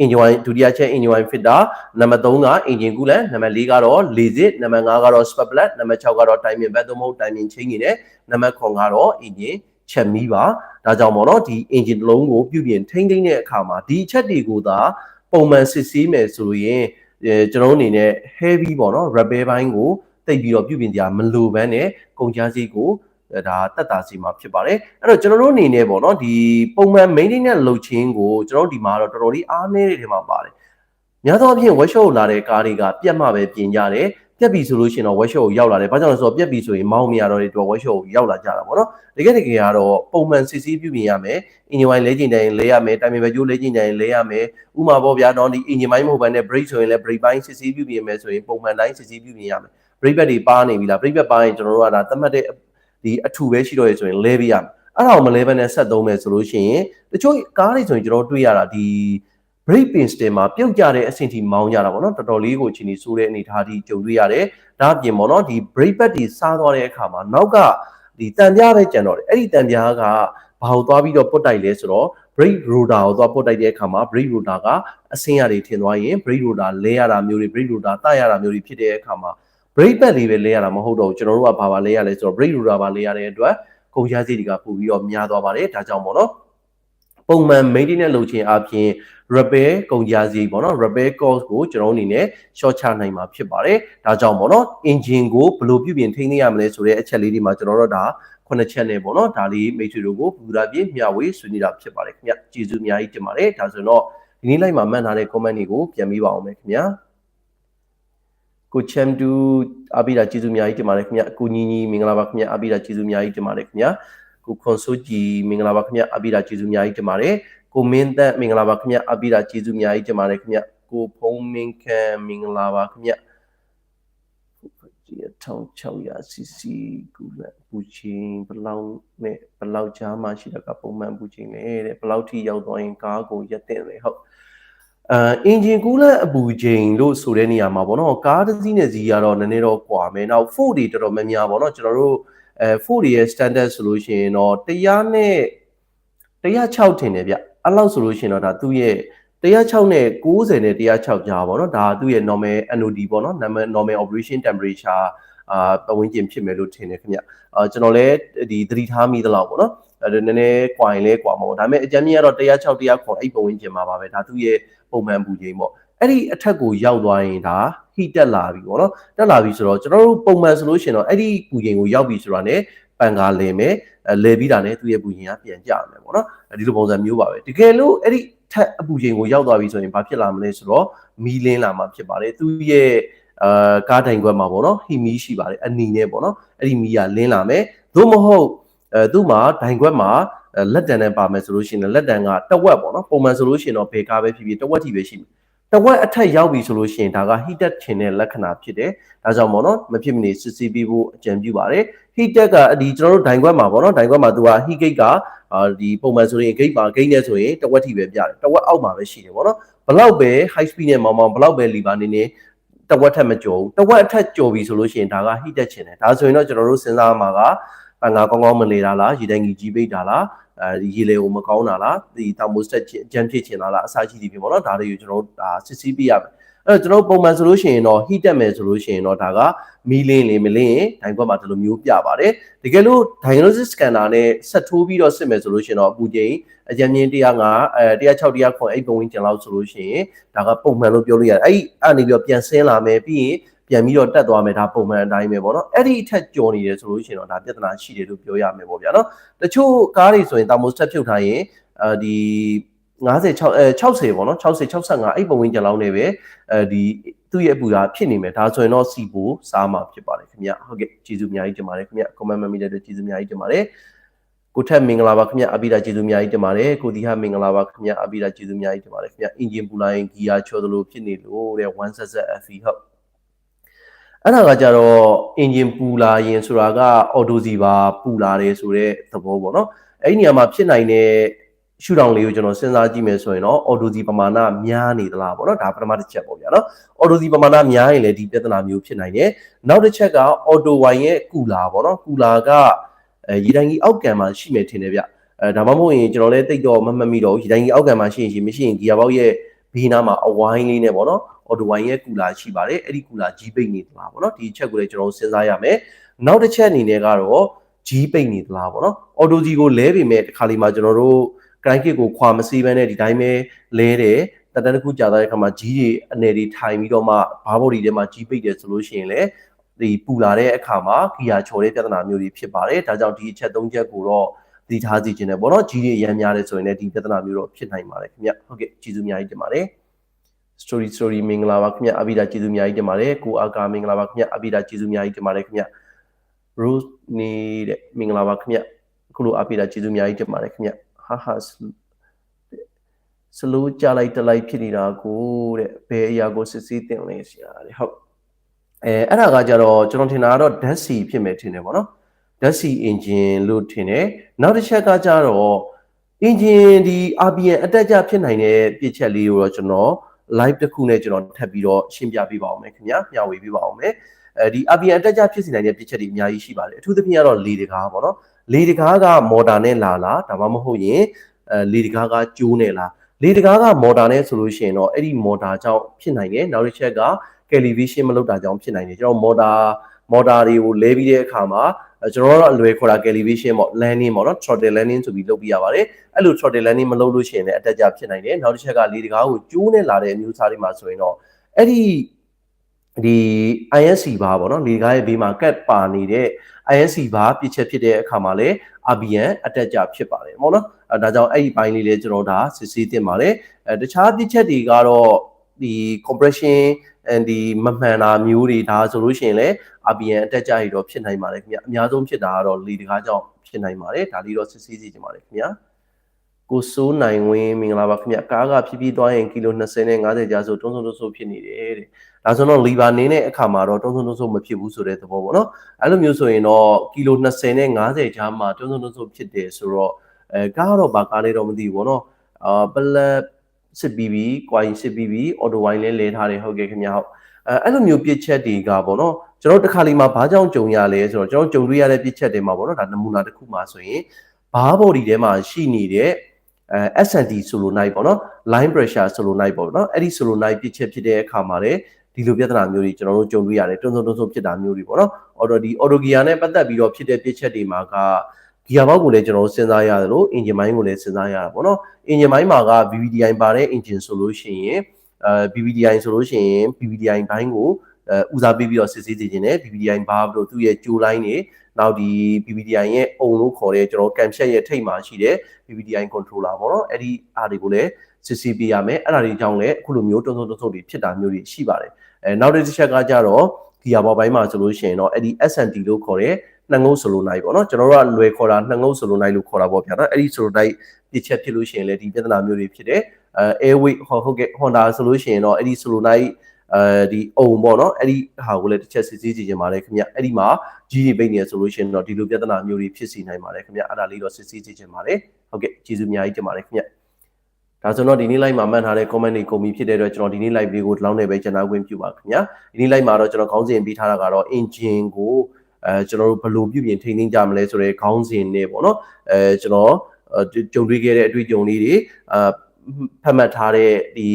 engine wine ဒုတိယချက် engine wine fitter နံပါတ်3က engine coolant နံပါတ်4ကတော့ lazy နံပါတ်5ကတော့ spark plug နံပါတ်6ကတော့ timing belt သို့မဟုတ် timing chain နေတယ်နံပါတ်9ကတော့ engine ချက်မီးပါဒါကြောင့်ပေါ့နော်ဒီ engine တစ်လုံးကိုပြုပြင်ထိမ့်သိမ့်တဲ့အခါမှာဒီအချက်တွေကိုသာပုံမှန်စစ်ဆေးမယ်ဆိုရင်အဲကျွန်တော်အနေနဲ့ heavy ပေါ့နော် repair ဘိုင်းကို တိတ်ပြီးတော့ပြုပြင်ကြမလိုဘဲနဲ့ကုန်ကြစည်ကိုဒါတက်တာစီမှာဖြစ်ပါတယ်အဲ့တော့ကျွန်တော်တို့အနေနဲ့ပေါ့နော်ဒီပုံမှန် maintenance လုပ်ခြင်းကိုကျွန်တော်တို့ဒီမှာတော့တော်တော်လေးအားနည်းတဲ့ထဲမှာပါတယ်များသောအားဖြင့် workshop ကိုလာတဲ့ကားတွေကပြတ်မှပဲပြင်ကြတယ်ပြက်ပြီဆိုလို့ရှိရင်တော့ workshop ကိုရောက်လာတယ်။ဘာကြောင့်လဲဆိုတော့ပြက်ပြီဆိုရင်မောင်းမရတော့တဲ့အတွက် workshop ကိုရောက်လာကြတာပေါ့နော်။တကယ်တကယ်ကတော့ပုံမှန်စစ်ဆေးပြုပြင်ရမယ်။ engine wine လဲကျင်တိုင်းလဲရမယ်။တိုင်ပင်ပဲကျိုးလဲကျင်တိုင်းလဲရမယ်။ဥမာပေါ့ဗျာတော့ဒီ engine wine မဟုတ်ဘဲနဲ့ brake ဆိုရင်လည်း brake ပိုင်းစစ်ဆေးပြုပြင်မယ်ဆိုရင်ပုံမှန်တိုင်းစစ်ဆေးပြုပြင်ရမယ်။ brake pad တွေပါနေပြီလား brake pad ပါရင်ကျွန်တော်တို့ကဒါသတ်မှတ်တဲ့ဒီအထူပဲရှိတော့ရဆိုရင်လဲပေးရမယ်။အဲ့ဒါကိုမလဲဘဲနဲ့ဆက်သုံးမယ်ဆိုလို့ရှိရင်တချို့ကားတွေဆိုရင်ကျွန်တော်တွေ့ရတာဒီ brake pin stem မှာပြုတ်ကြတဲ့အဆင့်ထိမောင်းကြတာပေါ့နော်တော်တော်လေးကိုချင်းနေဆိုးတဲ့အနေအထားထိကြုံတွေ့ရတယ်ဒါအပြင်ပေါ့နော်ဒီ brake pad တွေစားသွားတဲ့အခါမှာနောက်ကဒီတန်ပြားပဲကျန်တော့တယ်အဲ့ဒီတန်ပြားကဘာကိုသွားပြီးတော့ပုတ်တိုက်လဲဆိုတော့ brake rotor ကိုသွားပုတ်တိုက်တဲ့အခါမှာ brake rotor ကအဆင်းရတွေထင်သွားရင် brake rotor လဲရတာမျိုးတွေ brake rotor တရတာမျိုးတွေဖြစ်တဲ့အခါမှာ brake pad လေးပဲလဲရတာမဟုတ်တော့ဘူးကျွန်တော်တို့ကဘာပါလဲရလဲဆိုတော့ brake rotor ပါလဲရတဲ့အတွက်ကုန်ကျစရိတ်တွေကပို့ပြီးတော့များသွားပါတယ်ဒါကြောင့်ပေါ့နော်ပုံမှန် maintenance လုပ်ခြင်းအပြင် repair ကုန်ကြစည်ပေါ့နော် repair cost ကိုကျွန်တော်အနေနဲ့ short ချနိုင်မှာဖြစ်ပါတယ်ဒါကြောင့်ပေါ့နော် engine ကိုဘယ်လိုပြုပြင်ထိန်းသိမ်းရမလဲဆိုတဲ့အချက်လေးတွေမှာကျွန်တော်တို့ဒါခုနှစ်ချက်နဲ့ပေါ့နော်ဒါလေးမိတ်ဆွေတို့ကိုပူရာပြည့်မျှဝေဆွေးနွေးတာဖြစ်ပါတယ်ခင်ဗျကျေးဇူးအများကြီးတင်ပါတယ်ဒါဆိုတော့ဒီနေ့လိုက်မှာမှတ်ထားတဲ့ comment တွေကိုပြန်ပြီးပါအောင်မယ်ခင်ဗျာ ကိုချမ်တူအပိဒါကျေးဇူးအများကြီးတင်ပါတယ်ခင်ဗျကိုညီညီမင်္ဂလာပါခင်ဗျအပိဒါကျေးဇူးအများကြီးတင်ပါတယ်ခင်ဗျကိုခွန်ဆိုဂျီမင်္ဂလာပါခင်ဗျအပိဒါကျေးဇူးအများကြီးတင်ပါတယ်ကိုမင်းသက်မင်္ဂလာပါခင်ဗျအပိဒါကျေးဇူးအများကြီးတင်ပါတယ်ခင်ဗျကိုဖုံးမင်းခံမင်္ဂလာပါခင်ဗျဒီ1600 cc ကူလက်ဘူချင်းဘလောက်နဲ့ဘလောက်ကြားမှရှိတာကပုံမှန်ဘူချင်းလေတဲ့ဘလောက်ထိရောက်သွားရင်ကားကိုရက်တဲ့လေဟုတ် အာအင်ဂျင်ကူးလက်အပူချိန်လို့ဆိုတဲ့နေရာမှာပေါ့နော်ကားတစ်စီးနဲ့စီးရတော့နည်းနည်းတော့ကွာမယ်နောက် Ford တွေတော်တော်များများပေါ့နော်ကျွန်တော်တို့အဲ Ford တွေရဲ့ standard ဆိုလို့ရှိရင်တော့100နဲ့106ထင်တယ်ဗျအဲ့လောက်ဆိုလို့ရှိရင်တော့ဒါသူ့ရဲ့106နဲ့90နဲ့106ကြားပေါ့နော်ဒါသူ့ရဲ့ normal NOD ပေါ့နော် normal operation temperature အာပဝန်းကျင်ဖြစ်မယ်လို့ထင်တယ်ခင်ဗျအာကျွန်တော်လည်းဒီသတိထားမိသလောက်ပေါ့နော်အဲနည်းနည်းကွာရင်လဲကွာမှာပေါ့ဒါပေမဲ့အကြမ်းကြီးကတော့106 109အဲ့ပဝန်းကျင်မှာပါပဲဒါသူ့ရဲ့ ပုံမှန်ပူချိန်ပေါ့အဲ့ဒီအထက်ကိုရောက်သွားရင်ဒါ heat တက်လာပြီပေါ့နော်တက်လာပြီဆိုတော့ကျွန်တော်တို့ပုံမှန်ဆိုလို့ရှိရင်တော့အဲ့ဒီပူချိန်ကိုရောက်ပြီဆိုတာ ਨੇ ပန်ကားလင်မယ်လဲပြီးတာ ਨੇ သူ့ရဲ့ပူချိန်ကပြန်ကျမယ်ပေါ့နော်ဒီလိုပုံစံမျိုးပါပဲတကယ်လို့အဲ့ဒီထက်အပူချိန်ကိုရောက်သွားပြီဆိုရင်ဘာဖြစ်လာမလဲဆိုတော့မီးလင်းလာမှာဖြစ်ပါတယ်သူရဲ့အာကားတိုင်ခွက်မှာပေါ့နော်ဟီမီရှိပါတယ်အနီနဲ့ပေါ့နော်အဲ့ဒီမီးကလင်းလာမယ်သို့မဟုတ်အဲသူ့မှာတိုင်ခွက်မှာ လက်တံနဲ့ပါမယ်ဆိုလို့ရှိရင်လက်တံကတဝက်ပေါ့နော်ပုံမှန်ဆိုလို့ရှိရင်တော့ဘယ်ကားပဲဖြစ်ဖြစ်တဝက်ထိပဲရှိမယ်တဝက်အထက်ရောက်ပြီဆိုလို့ရှိရင်ဒါက heated ချင်တဲ့လက္ခဏာဖြစ်တယ်ဒါကြောင့်ပေါ့နော်မဖြစ်မနေစစ်ဆေးပြီးဖို့အကြံပြုပါတယ် heated ကဒီကျွန်တော်တို့ဒိုင်ခွက်မှာပေါ့နော်ဒိုင်ခွက်မှာသူက heat gate ကအာဒီပုံမှန်ဆိုရင် gate ပါ gate နဲ့ဆိုရင်တဝက်ထိပဲပြတယ်တဝက်အောက်မှာပဲရှိတယ်ပေါ့နော်ဘလောက်ပဲ high speed နဲ့မောင်းမောင်းဘလောက်ပဲ lever နေနေတဝက်ထက်မကျော်ဘူးတဝက်အထက်ကျော်ပြီဆိုလို့ရှိရင်ဒါက heated ချင်တယ်ဒါဆိုရင်တော့ကျွန်တော်တို့စဉ်းစားမှာကပန်ငါကောင်းကောင်းမနေတာလားရေတန်းကြီးကြီးပိတ်တာလား အဲရေလေကိုမကောင်းတာလားဒီ thermostat ဂျမ်ဖြစ်ချင်တာလားအစားရှိသည်ဖြစ်ပေါ့နော်ဒါတွေကိုကျွန်တော်တို့ဒါစစ်ဆေးပြရမယ်အဲ့တော့ကျွန်တော်ပုံမှန်ဆိုလို့ရှိရင်တော့ heat တက်မယ်ဆိုလို့ရှိရင်တော့ဒါကမီလင်းလေမလင်းရင်ဒိုင်ခွက်မှာဒီလိုမျိုးပြပါတယ်တကယ်လို့ diagnosis scanner နဲ့ဆက်ထိုးပြီးတော့စစ်မယ်ဆိုလို့ရှိရင်တော့အပူချိန်အကြမ်းမြင့်105အဲ106 109အဲ့ပုံဝင်ကျင်လောက်ဆိုလို့ရှိရင်ဒါကပုံမှန်လို့ပြောလို့ရတယ်အဲ့အဲ့နေပြီးတော့ပြန်ဆင်းလာမယ်ပြီးရင် ပြန်ပြီးတော့တက်သွားမယ်ဒါပုံမှန်အတိုင်းပဲပေါ့နော်အဲ့ဒီအထက်ကျော်နေတယ်ဆိုလို့ရှိရင်တော့ဒါပြဿနာရှိတယ်လို့ပြောရမယ်ပေါ့ဗျာနော်တချို့ကားတွေဆိုရင် thermostat ဖြုတ်ထားရင်အဲဒီ56အဲ60ပေါ့နော်60 65အဲ့ပုံဝင်ကြလောက်နေပဲအဲဒီသူ့ရဲ့အပူဓာဖြစ်နေမယ်ဒါဆိုရင်တော့စီပိုစားမှာဖြစ်ပါတယ်ခင်ဗျဟုတ်ကဲ့ကျေးဇူးအများကြီးတင်ပါတယ်ခင်ဗျ comment မမိတဲ့အတွက်ကျေးဇူးအများကြီးတင်ပါတယ်ကိုထက်မင်္ဂလာပါခင်ဗျအပိဒါကျေးဇူးအများကြီးတင်ပါတယ်ကိုဒီဟာမင်္ဂလာပါခင်ဗျအပိဒါကျေးဇူးအများကြီးတင်ပါတယ်ခင်ဗျအင်ဂျင်ပူလာရင်ဂီယာချော်သလိုဖြစ်နေလို့တဲ့ 1ZZFE ဟုတ် အဲ့ဒါကကြတော့အင်ဂျင်ပူလာရင်ဆိုတာကအော်တိုစီပါပူလာတယ်ဆိုတဲ့သဘောပေါ့နော်အဲ့ဒီနေရာမှာဖြစ်နိုင်တဲ့ရှူတောင်လေးကိုကျွန်တော်စဉ်းစားကြည့်မယ်ဆိုရင်တော့အော်တိုစီပမာဏများနေသလားပေါ့နော်ဒါပထမတစ်ချက်ပေါ့ဗျာနော်အော်တိုစီပမာဏများရင်လည်းဒီပြဿနာမျိုးဖြစ်နိုင်တယ်နောက်တစ်ချက်ကအော်တိုဝိုင်ရဲ့ကူလာပေါ့နော်ကူလာကအဲရေတိုင်ကြီးအောက်ကံမှာရှိမယ်ထင်တယ်ဗျအဲဒါမှမဟုတ်ရင်ကျွန်တော်လည်းတိတ်တော့မမှတ်မိတော့ရေတိုင်ကြီးအောက်ကံမှာရှိရင်ရှိမရှိရင်ဂီယာဘောက်ရဲ့ဘေးနားမှာအဝိုင်းလေးနဲ့ပေါ့နော် အော်တိုဝိုင်ရဲ့ကူလာရှိပါတယ်အဲ့ဒီကူလာကြီးပိတ်နေသလားပေါ့နော်ဒီချက်ကိုလည်းကျွန်တော်စဉ်းစားရမယ်နောက်တစ်ချက်အနေနဲ့ကတော့ကြီးပိတ်နေသလားပေါ့နော်အော်တိုကြီးကိုလဲပေမဲ့တစ်ခါလေးမှာကျွန်တော်တို့ grind kit ကိုခွာမစီးဘဲနဲ့ဒီတိုင်းပဲလဲတယ်တတန်းတစ်ခုကြာတဲ့အခါမှာကြီးတွေအနေတွေထိုင်ပြီးတော့မှဘားဘော်ဒီထဲမှာကြီးပိတ်တယ်ဆိုလို့ရှိရင်လည်းဒီပူလာတဲ့အခါမှာဂီယာချော်တဲ့ပြဿနာမျိုးတွေဖြစ်ပါတယ်ဒါကြောင့်ဒီအချက်၃ချက်ကိုတော့ဒီထားစီခြင်းနဲ့ပေါ့နော်ကြီးတွေအများများတယ်ဆိုရင်လည်းဒီပြဿနာမျိုးတော့ဖြစ်နိုင်ပါတယ်ခင်ဗျဟုတ်ကဲ့ကျေးဇူးအများကြီးတင်ပါတယ် story story မင်္ဂလာပါခင်ဗျအဘိဓာကျေးဇူးအများကြီးတင်ပါတယ်ကိုအာကာမင်္ဂလာပါခင်ဗျအဘိဓာကျေးဇူးအများကြီးတင်ပါတယ်ခင်ဗျ rose နေတဲ့မင်္ဂလာပါခင်ဗျအခုလိုအဘိဓာကျေးဇူးအများကြီးတင်ပါတယ်ခင်ဗျဟာဟာစလိုးကြလိုက်တလိုက်ဖြစ်နေတာကိုတဲ့ဘယ်အရာကိုစစ်ဆေးတင်လဲဆရာတဲ့ဟုတ်အဲအဲ့ဒါကကြတော့ကျွန်တော်ထင်တာကတော့ dead sea ဖြစ်မယ်ထင်တယ်ဗောနော် dead sea engine လို့ထင်တယ်နောက်တစ်ချက်ကကြတော့ engine ဒီ RPM အတက်ကြဖြစ်နိုင်တဲ့ပြည့်ချက်လေးကိုတော့ကျွန်တော် live တစ်ခုနဲ့ကျွန်တော်ထပ်ပြီးတော့ရှင်းပြပေးပါအောင်မယ်ခင်ဗျာမျှဝေပေးပါအောင်မယ်အဲဒီ RPM အတက်ကြဖြစ်စီနိုင်တဲ့ပြည့်ချက်တွေအများကြီးရှိပါတယ်အထူးသဖြင့်ကတော့လေတကားပေါ့နော်လေတကားကမော်တာနဲ့လာလာဒါမှမဟုတ်ရင်အဲလေတကားကကျိုးနဲ့လာလေတကားကမော်တာနဲ့ဆိုလို့ရှိရင်တော့အဲ့ဒီမော်တာကြောင့်ဖြစ်နိုင်တယ်နောက်တစ်ချက်က calibration မလုပ်တာကြောင့်ဖြစ်နိုင်တယ်ကျွန်တော်မော်တာမော်တာတွေကိုလဲပြီးတဲ့အခါမှာ ကျွန်တော်တို့အလွယ်ခေါ်တာ calibration ပေါ့ landing ပေါ့နော် throttle landing ဆိုပြီးလုပ်ပြရပါတယ်အဲ့လို throttle landing မလုပ်လို့ရှိရင်လည်းအတက်ကြဖြစ်နိုင်တယ်နောက်တစ်ချက်ကလေတကားကိုကျိုးနဲ့လာတဲ့အမျိုးအစားတွေမှာဆိုရင်တော့အဲ့ဒီဒီ ISC ဘာပေါ့နော်လေကားရဲ့ဘေးမှာကတ်ပါနေတဲ့ ISC ဘာပြစ်ချက်ဖြစ်တဲ့အခါမှာလည်း RBN အတက်ကြဖြစ်ပါတယ်ပေါ့နော်အဲဒါကြောင့်အဲ့ဒီဘိုင်းလေးလေးကျွန်တော်ဒါစစ်ဆေးတင်ပါတယ်အဲတခြားပြစ်ချက်တွေကတော့ဒီ compression and ဒီမမှန်တာမျိုးတွေဒါဆိုလို့ရှိရင်လည်း RBN အတက်ကြရတော့ဖြစ်နိုင်ပါတယ်ခင်ဗျအများဆုံးဖြစ်တာကတော့လေတကားကြောင့်ဖြစ်နိုင်ပါတယ်ဒါလေးတော့စစ်ဆေးစီကြပါတယ်ခင်ဗျကိုစိုးနိုင်ဝင်းမင်္ဂလာပါခင်ဗျကားကဖြည်းဖြည်းသွားရင်ကီလို20နဲ့50ကျားဆိုတုံးစုံတုံးစုံဖြစ်နေတယ်တဲ့ဒါဆိုတော့လီဗာနင်းတဲ့အခါမှာတော့တုံးစုံတုံးစုံမဖြစ်ဘူးဆိုတဲ့သဘောပေါ့နော်အဲ့လိုမျိုးဆိုရင်တော့ကီလို20နဲ့50ကျားမှာတုံးစုံတုံးစုံဖြစ်တယ်ဆိုတော့အဲကားကတော့ဘာကားလဲတော့မသိဘူးပေါ့နော်အာပလက်စစ်ပြီးပြီး၊ကွာရင်စစ်ပြီးပြီးအော်တိုဝိုင်းလဲလဲထားတယ်ဟုတ်ကဲ့ခင်ဗျဟုတ် အဲအဲ့လိုမျိုးပြစ်ချက်တွေကပေါ့နော်ကျွန်တော်တခါလီမှာဘာကြောင့်ကြုံရလဲဆိုတော့ကျွန်တော်ကြုံတွေ့ရတဲ့ပြစ်ချက်တွေမှာပေါ့နော်ဒါနမူနာတစ်ခုမှာဆိုရင်ဘာဘော်ဒီထဲမှာရှိနေတဲ့အဲ SND solenoid ပေါ့နော် line pressure solenoid ပေါ့နော်အဲ့ဒီ solenoid ပြစ်ချက်ဖြစ်တဲ့အခါမှာလည်းဒီလိုပြဿနာမျိုးတွေကျွန်တော်တို့ကြုံတွေ့ရတယ်တွန်းတွန်းတွန်းတွန်းဖြစ်တာမျိုးတွေပေါ့နော်အော်တော့ဒီ auto gear နဲ့ပတ်သက်ပြီးတော့ဖြစ်တဲ့ပြစ်ချက်တွေမှာက gear box ကိုလည်းကျွန်တော်တို့စဉ်းစားရတယ်လို့ engine ပိုင်းကိုလည်းစဉ်းစားရတာပေါ့နော် engine ပိုင်းမှာက VVDI ပါတဲ့ engine ဆိုလို့ရှိရင် အဲ BVDI ဆိုလို့ရှိရင် BVDI ဘိုင်းကိုအဲဦးစားပေးပြီးတော့စစ်ဆေးစီခြင်းနဲ့ BVDI ဘာလို့သူ့ရဲ့ကြိုးလိုင်းတွေနောက်ဒီ BVDI ရဲ့အုံလို့ခေါ်တဲ့ကျွန်တော် cam set ရဲ့ထိပ်မှာရှိတဲ့ BVDI controller ပေါ့နော်အဲ့ဒီအားတွေကိုလည်းစစ်ဆေးပေးရမယ်အဲ့ဒါတွေကြောင့်လည်းအခုလိုမျိုးတုံးတုံးတုံးတုံးတွေဖြစ်တာမျိုးတွေရှိပါတယ်အဲနောက်တစ်ချက်ကကြတော့ gear ဘောပိုင်းမှာဆိုလို့ရှိရင်တော့အဲ့ဒီ SNT လို့ခေါ်တဲ့နှငုတ်ဆိုလိုနိုင်ပေါ့နော်ကျွန်တော်တို့ကလွယ်ခေါ်တာနှငုတ်ဆိုလိုနိုင်လို့ခေါ်တာပေါ့ဗျာနော်အဲ့ဒီဆိုလိုနိုင်ပြစ်ချက်ဖြစ်လို့ရှိရင်လည်းဒီပြဿနာမျိုးတွေဖြစ်တယ်အဲ airway ဟုတ်ကဲ့ Honda ဆိုလို့ရှိရင်တော့အဲ့ဒီဆိုလိုနိုင်အဲဒီအုံပေါ့နော်အဲ့ဒီဟာကိုလည်းတစ်ချက်စစ်ဆေးကြည့်ကြပါလေခင်ဗျအဲ့ဒီမှာကြီးတွေပိတ်နေရဆိုလို့ရှိရင်တော့ဒီလိုပြဿနာမျိုးတွေဖြစ်စီနိုင်ပါတယ်ခင်ဗျအဲ့ဒါလေးတော့စစ်ဆေးကြည့်ကြပါလေဟုတ်ကဲ့ကျေးဇူးအများကြီးတင်ပါတယ်ခင်ဗျဒါဆိုတော့ဒီနေ့ live မှာမှတ်ထားတဲ့ comment တွေကုန်ပြီဖြစ်တဲ့အတွက်ကျွန်တော်ဒီနေ့ live လေးကိုဒီလောက်နဲ့ပဲကျွန်တော်ဝင်ပြပါခင်ဗျာဒီနေ့ live မှာတော့ကျွန်တော်ခေါင်းစဉ်ပေးထားတာကတော့ engine ကိုအဲကျွန်တော်တို့ဘယ်လိုပြုပြင်ထိန်းသိမ်းကြမလဲဆိုတဲ့ခေါင်းစဉ်နဲ့ပေါ့နော်အဲကျွန်တော်ကြုံတွေ့ခဲ့တဲ့အတွေ့အကြုံလေးတွေအာ ဖတ်မှတ်ထားတဲ့ဒီ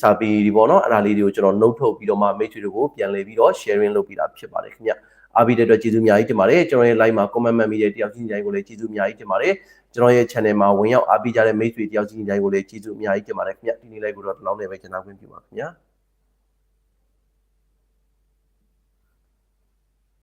စာပေတွေပေါ့နော်အဲ့ဒါလေးတွေကိုကျွန်တော် note ထုတ်ပြီးတော့မှ make တွေကိုပြန်လည်ပြီးတော့ sharing လုပ်ပေးတာဖြစ်ပါတယ်ခင်ဗျအားပေးတဲ့အတွက်ကျေးဇူးအများကြီးတင်ပါတယ်ကျွန်တော်ရဲ့ live မှာ comment မှတ်မိတဲ့တယောက်ချင်းတိုင်းကိုလည်းကျေးဇူးအများကြီးတင်ပါတယ်ကျွန်တော်ရဲ့ channel မှာဝင်ရောက်အားပေးကြတဲ့မိတ်ဆွေတယောက်ချင်းတိုင်းကိုလည်းကျေးဇူးအများကြီးတင်ပါတယ်ခင်ဗျဒီနေ့ live ကိုတော့ဒီလောက်နဲ့ပဲကျွန်တော်ဝင်ပြပါခင်ဗျာ